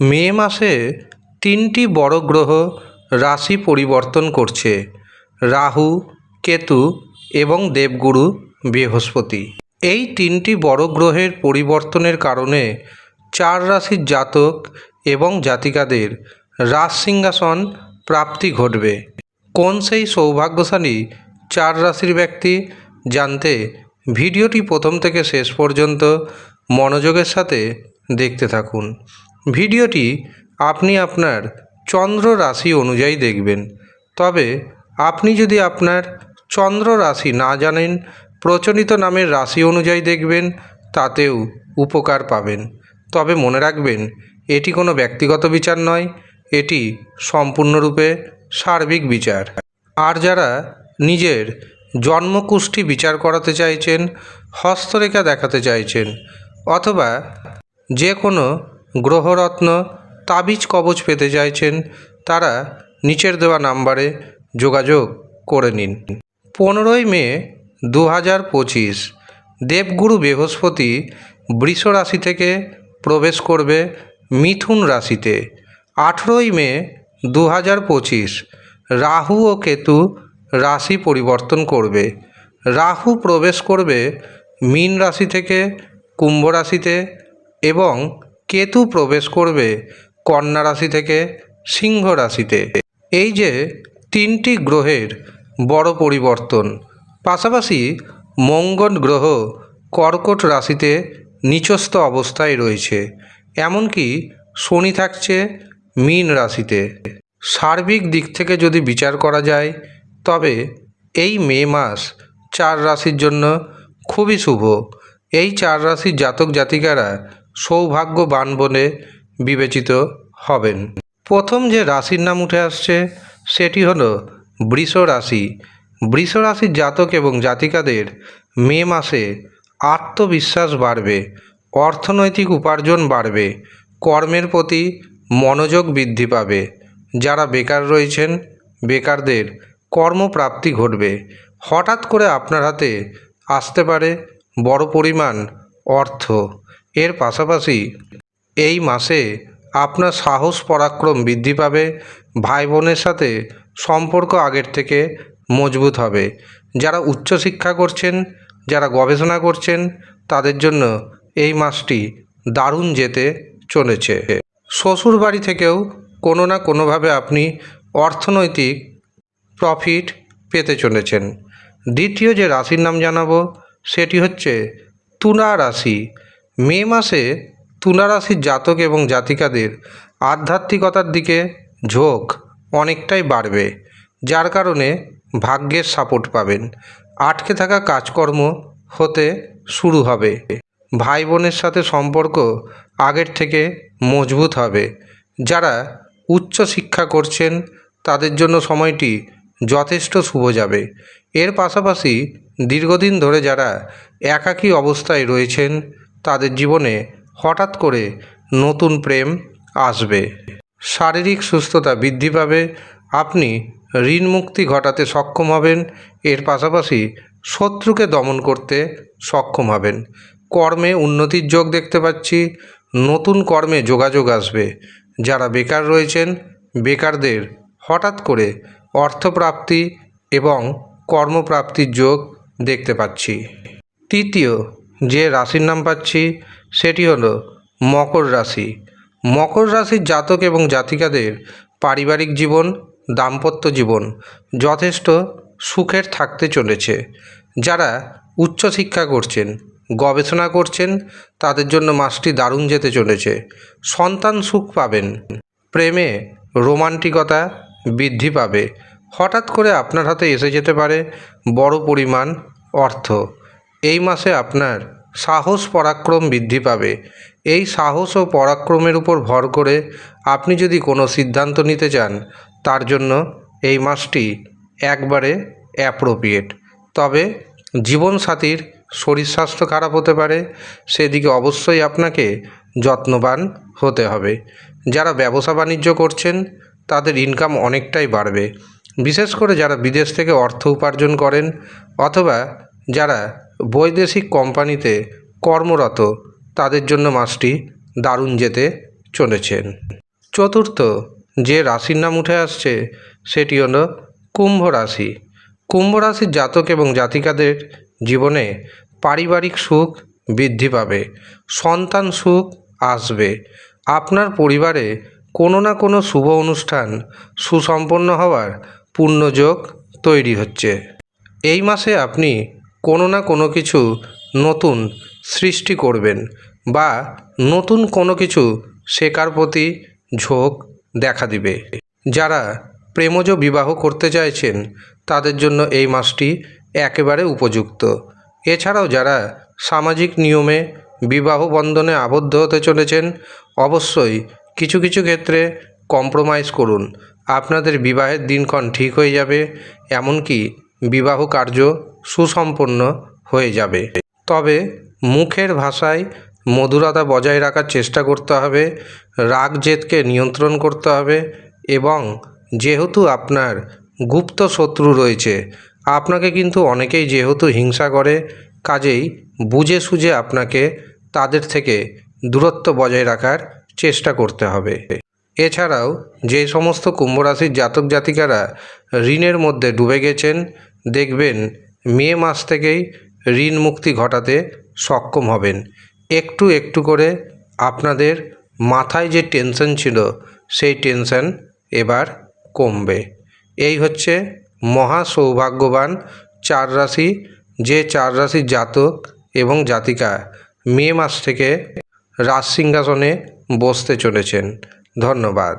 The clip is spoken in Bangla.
মে মাসে তিনটি বড় গ্রহ রাশি পরিবর্তন করছে, রাহু, কেতু এবং দেবগুরু বৃহস্পতি। এই তিনটি বড় গ্রহের পরিবর্তনের কারণে চার রাশির জাতক এবং জাতিকাদের রাজ সিংহাসন প্রাপ্তি ঘটবে। কোন সেই সৌভাগ্যশালী চার রাশির ব্যক্তি জানতে ভিডিওটি প্রথম থেকে শেষ পর্যন্ত মনোযোগের সাথে দেখতে থাকুন। ভিডিওটি আপনি আপনার চন্দ্র রাশি অনুযায়ী দেখবেন। তবে আপনি যদি আপনার চন্দ্র রাশি না জানেন, প্রচলিত নামের রাশি অনুযায়ী দেখবেন, তাতেও উপকার পাবেন। তবে মনে রাখবেন, এটি কোনো ব্যক্তিগত বিচার নয়, এটি সম্পূর্ণরূপে সার্বিক বিচার। আর যারা নিজের জন্মকুষ্ঠি বিচার করাতে চাইছেন, হস্তরেখা দেখাতে চাইছেন, অথবা যে কোনো গ্রহরত্ন তাবিজ কবচ পেতে চাইছেন, তারা নিচের দেওয়া নাম্বারে যোগাযোগ করে নিন। পনেরোই মে দু হাজার পঁচিশ, দেবগুরু বৃহস্পতি বৃষ রাশি থেকে প্রবেশ করবে মিথুন রাশিতে। আঠেরোই মে দু হাজার পঁচিশ, রাহু ও কেতু রাশি পরিবর্তন করবে। রাহু প্রবেশ করবে মীন রাশি থেকে, কুম্ভ রাশিতে এবং কেতু প্রবেশ করবে কন্যা রাশি থেকে সিংহ রাশিতে। এই যে তিনটি গ্রহের বড় পরিবর্তন, পাশাপাশি মঙ্গল গ্রহ কর্কট রাশিতে নিচস্থ অবস্থায় রয়েছে, এমনকি শনি থাকছে মীন রাশিতে। সার্বিক দিক থেকে যদি বিচার করা যায়, তবে এই মে মাস চার রাশির জন্য খুবই শুভ। এই চার রাশির জাতক জাতিকারা সৌভাগ্যবান বলে বিবেচিত হবেন। প্রথম যে রাশির নাম উঠে আসছে, সেটি হলো বৃষ রাশি। বৃষ রাশির জাতক এবং জাতিকাদের মে মাসে আত্মবিশ্বাস বাড়বে, অর্থনৈতিক উপার্জন বাড়বে, কর্মের প্রতি মনোযোগ বৃদ্ধি পাবে। যারা বেকার রয়েছেন, বেকারদের কর্মপ্রাপ্তি ঘটবে। হঠাৎ করে আপনার হাতে আসতে পারে বড় পরিমাণ অর্থ। এর পাশাপাশি এই মাসে আপনার সাহস পরাক্রম বৃদ্ধি পাবে ভাই বোনের সাথে সম্পর্ক আগের থেকে মজবুত হবে। যারা উচ্চশিক্ষা করছেন, যারা গবেষণা করছেন, তাদের জন্য এই মাসটি দারুণ যেতে চলেছে। শ্বশুর বাড়ি থেকেও কোনো না কোনোভাবে আপনি অর্থনৈতিক প্রফিট পেতে চলেছেন। দ্বিতীয় যে রাশির নাম জানাব, সেটি হচ্ছে তুলা রাশি। মে মাসে তুলা রাশির জাতক এবং জাতিকাদের আধ্যাত্মিকতার দিকে ঝোঁক অনেকটাই বাড়বে, যার কারণে ভাগ্যের সাপোর্ট পাবেন। আটকে থাকা কাজকর্ম হতে শুরু হবে। ভাই বোনের সাথে সম্পর্ক আগের থেকে মজবুত হবে। যারা উচ্চ শিক্ষা করছেন, তাদের জন্য সময়টি যথেষ্ট শুভ যাবে। এর পাশাপাশি দীর্ঘদিন ধরে যারা একাকী অবস্থায় রয়েছেন তাদের জীবনে হঠাৎ করে নতুন প্রেম আসবে। শারীরিক সুস্থতা বৃদ্ধি পাবে। আপনি ঋণ মুক্তি ঘটাতে সক্ষম হবেন। এর পাশাপাশি শত্রুকে দমন করতে সক্ষম হবেন। কর্মে উন্নতির যোগ দেখতে পাচ্ছি। নতুন কর্মে যোগাযোগ আসবে। যারা বেকার রয়েছেন, বেকারদের হঠাৎ করে অর্থপ্রাপ্তি এবং কর্মপ্রাপ্তির যোগ দেখতে পাচ্ছি। তৃতীয় যে রাশির নাম পাচ্ছি সেটি হলো মকর রাশি। মকর রাশির জাতক এবং জাতিকাদের পারিবারিক জীবন, দাম্পত্য জীবন যথেষ্ট সুখের থাকতে চলেছে। যারা উচ্চশিক্ষা করছেন, গবেষণা করছেন, তাদের জন্য মাসটি দারুণ যেতে চলেছে। সন্তান সুখ পাবেন, প্রেমে রোমান্টিকতা বৃদ্ধি পাবে। হঠাৎ করে আপনার হাতে এসে যেতে পারে বড় পরিমাণ অর্থ। এই মাসে আপনার সাহস পরাক্রম বৃদ্ধি পাবে। এই সাহস ও পরাক্রমের উপর ভর করে আপনি যদি কোনো সিদ্ধান্ত নিতে চান, তার জন্য এই মাসটি একবারে অ্যাপ্রোপ্রিয়েট তবে জীবনসাথীর শরীর স্বাস্থ্য খারাপ হতে পারে, সেদিকে অবশ্যই আপনাকে যত্নবান হতে হবে। যারা ব্যবসা বাণিজ্য করছেন, তাদের ইনকাম অনেকটাই বাড়বে। বিশেষ করে যারা বিদেশ থেকে অর্থ উপার্জন করেন, অথবা যারা বৈদেশিক কোম্পানিতে কর্মরত তাদের জন্য মাসটি দারুণ যেতে চলেছেন। চতুর্থ যে রাশির নাম উঠে আসছে, সেটি হল কুম্ভ রাশি। কুম্ভ রাশির জাতক এবং জাতিকাদের জীবনে পারিবারিক সুখ বৃদ্ধি পাবে, সন্তান সুখ আসবে। আপনার পরিবারে কোনো না কোনো শুভ অনুষ্ঠান, সুসম্পন্ন হওয়ার পূর্ণযোগ তৈরি হচ্ছে। এই মাসে আপনি কোনো না কোনো কিছু নতুন সৃষ্টি করবেন বা নতুন কোনো কিছু শেখার প্রতি ঝোঁক দেখা দিবে। যারা প্রেমজ বিবাহ করতে চাইছেন, তাদের জন্য এই মাসটি একেবারে উপযুক্ত। এছাড়াও যারা সামাজিক নিয়মে বিবাহ বন্ধনে আবদ্ধ হতে চলেছেন, অবশ্যই কিছু কিছু ক্ষেত্রে কম্প্রোমাইজ করুন। আপনাদের বিবাহের দিনক্ষণ ঠিক হয়ে যাবে, এমনকি বিবাহ কার্য সুসম্পন্ন হয়ে যাবে। তবে মুখের ভাষায় মধুরতা বজায় রাখার চেষ্টা করতে হবে রাগ জেদকে নিয়ন্ত্রণ করতে হবে এবং যেহেতু আপনার গুপ্ত শত্রু রয়েছে, আপনাকে কিন্তু অনেকেই যেহেতু হিংসা করে, কাজেই বুঝে সুঝে আপনাকে তাদের থেকে দূরত্ব বজায় রাখার চেষ্টা করতে হবে। এছাড়াও যে সমস্ত কুম্ভ রাশির জাতক জাতিকারা ঋণের মধ্যে ডুবে গেছেন, দেখবেন মে মাস থেকেই ঋণ মুক্তি ঘটাতে সক্ষম হবেন। একটু একটু করে আপনাদের মাথায় যে টেনশন ছিল, সেই টেনশন এবার কমবে। এই হচ্ছে মহা সৌভাগ্যবান চার রাশি, যে চার রাশির জাতক এবং জাতিকা মে মাস থেকে রাজ সিংহাসনে বসতে চলেছেন। ধন্যবাদ।